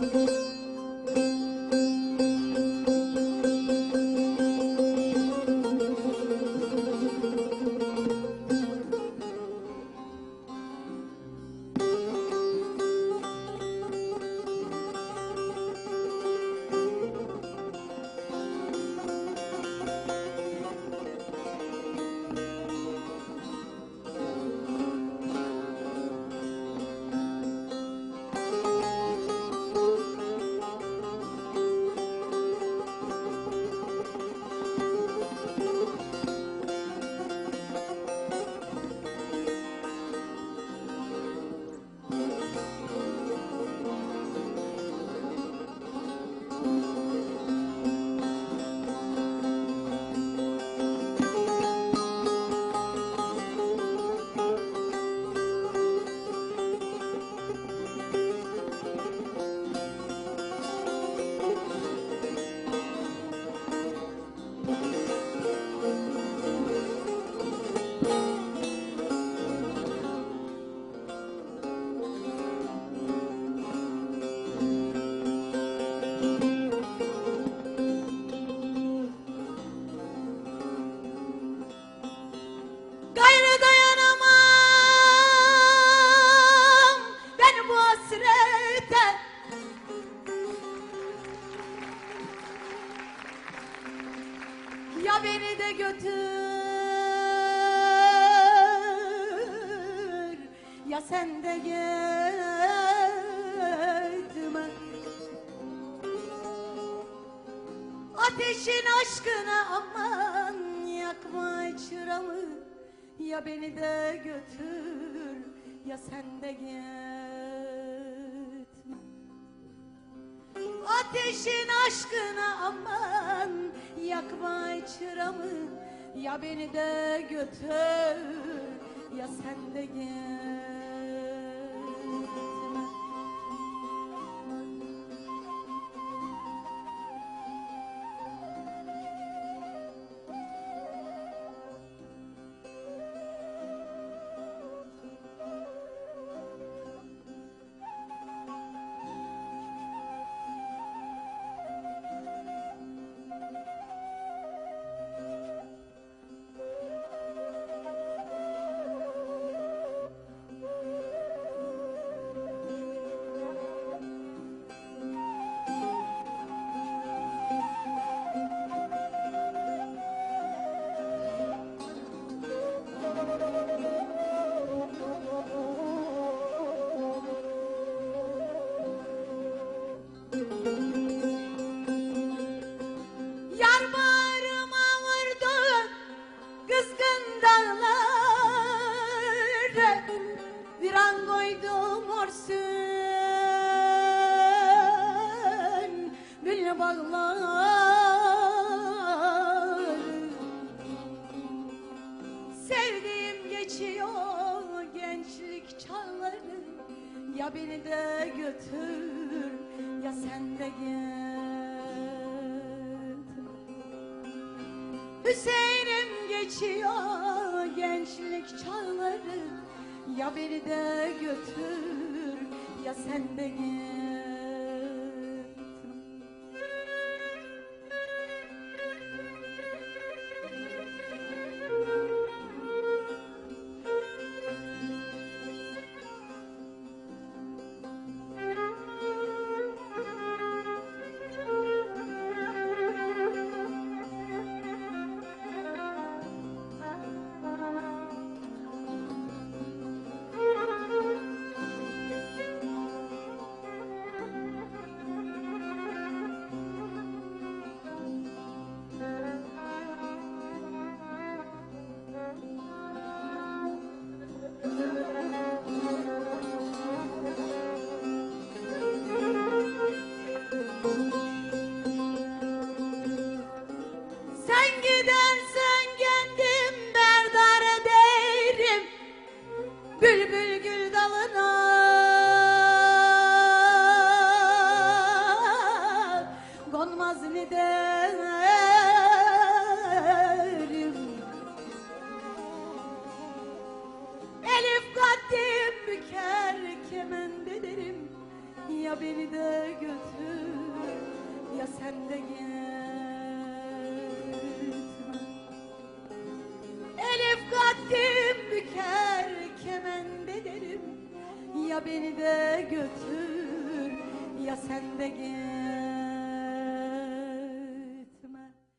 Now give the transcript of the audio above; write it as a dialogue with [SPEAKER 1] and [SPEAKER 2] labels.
[SPEAKER 1] thank you. götür. Ya sen de gitme Ateşin aşkına aman yakma çıramı Ya beni de götür ya sen de gitme Ateşin aşkına aman yakma çıramı Ya beni de götür ya sen de gitme orsun Gül bağlar. Sevdiğim geçiyor gençlik çağları Ya beni de götür ya sen de git. Hüseyin'im geçiyor gençlik çağları Ya beni de götür ya sen de git Derim Elif kaddim büker kemend ederim Ya beni de götür ya sen de gitme. Elif kaddim büker kemend ederim Ya beni de götür ya sen de